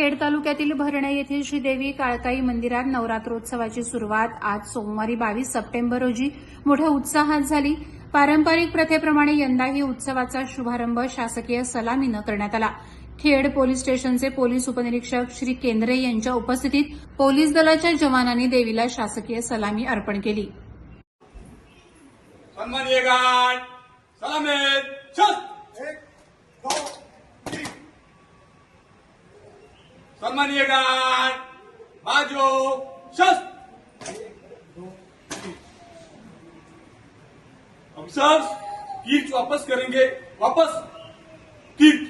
खेड तालुक्यातील भरणे येथील श्रीदेवी काळकाई मंदिरात नवरात्रोत्सवाची सुरुवात आज सोमवारी बावीस सप्टेंबर रोजी मोठ्या उत्साहात झाली. पारंपरिक प्रथेप्रमाणे यंदाही उत्सवाचा शुभारंभ शासकीय सलामीनं करण्यात आला. खेड पोलीस स्टेशनचे पोलीस उपनिरीक्षक श्री केंद्रे यांच्या उपस्थितीत पोलीस दलाच्या जवानांनी देवीला शासकीय सलामी अर्पण केली. सन्माननीय गाड बाजू शस ऑफिसर्स वापस करेंगे वापस कीट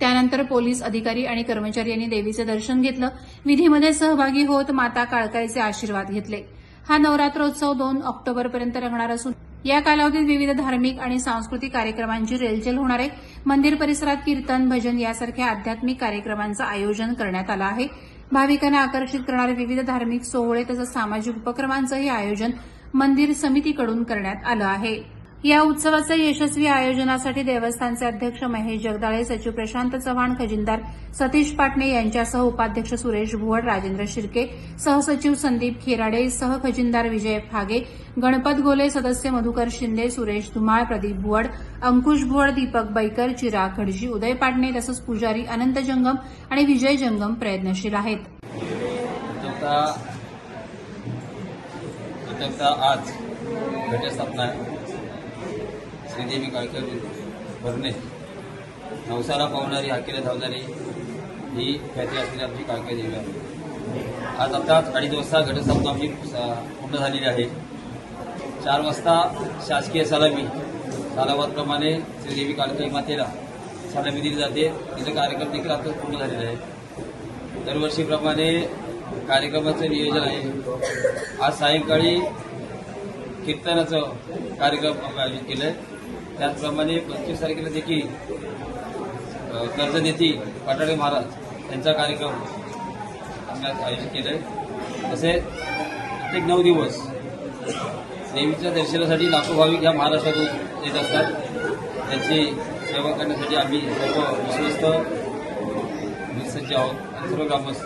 त्यानंतर पोलीस अधिकारी आणि कर्मचारी यांनी देवीचे दर्शन घेतलं. विधीमध्ये सहभागी होत माता काळकाईचे आशीर्वाद घेतले. हा नवरात्रोत्सव दोन ऑक्टोबरपर्यंत रंगणार असून या कालावधीत विविध धार्मिक आणि सांस्कृतिक कार्यक्रमांची रेलचेल होणार आहे. मंदिर परिसरात कीर्तन भजन यासारख्या आध्यात्मिक कार्यक्रमांचं आयोजन करण्यात आलं आहे. भाविकांना आकर्षित करणारे विविध धार्मिक सोहळे तसंच सामाजिक उपक्रमांचंही आयोजन मंदिर समितीकडून करण्यात आलं आहे. या उत्सवाच्या यशस्वी आयोजनासाठी देवस्थानचे अध्यक्ष महेश जगदाळे सचिव प्रशांत चव्हाण खजिनदार सतीश पाटणे यांच्यासह उपाध्यक्ष सुरेश भुवड राजेंद्र शिर्के सहसचिव संदीप खेराडे सहखजिनदार विजय फागे गणपत गोले सदस्य मधुकर शिंदे सुरेश धुमाळ प्रदीप भुवड अंकुश भुवड दीपक बैकर चिराग खडजी उदय पाटणे तसंच पुजारी अनंत जंगम आणि विजय जंगम प्रयत्नशील आहेत. आज घटस्थापना म्हणजे श्रीदेवी काळकर भरणे नवसाला पावणारी हाकेला धावणारी ही ख्याती असलेली आमची काळकर देवी आहे. आज आताच अडीच वाजता घटस्थापना आमची स- पूर्ण झालेली आहे. चार वाजता शासकीय सलामी सालाबादप्रमाणे श्रीदेवी काळकरी मातेला सलामी दिली जाते. तिचा कार्यक्रम देखील आता पूर्ण झालेला आहे. दरवर्षीप्रमाणे कार्यक्रमाचं नियोजन आहे. आज सायंकाळी कीर्तनाचं कार्यक्रम आम्ही आयोजित केलं आहे त्याचप्रमाणे पंचवीस तारखेला देखील अ, कर्जनेती पाटाळे महाराज यांचा कार्यक्रम आम्ही आयोजित केलं आहे तसेच प्रत्येक नऊ दिवस देवीच्या दर्शनासाठी लाखो भाविक या महाराष्ट्रातून येत असतात. त्यांची सेवा करण्यासाठी आम्ही सर्व विश्वस्त आहोत. सर्व ग्रामस्थ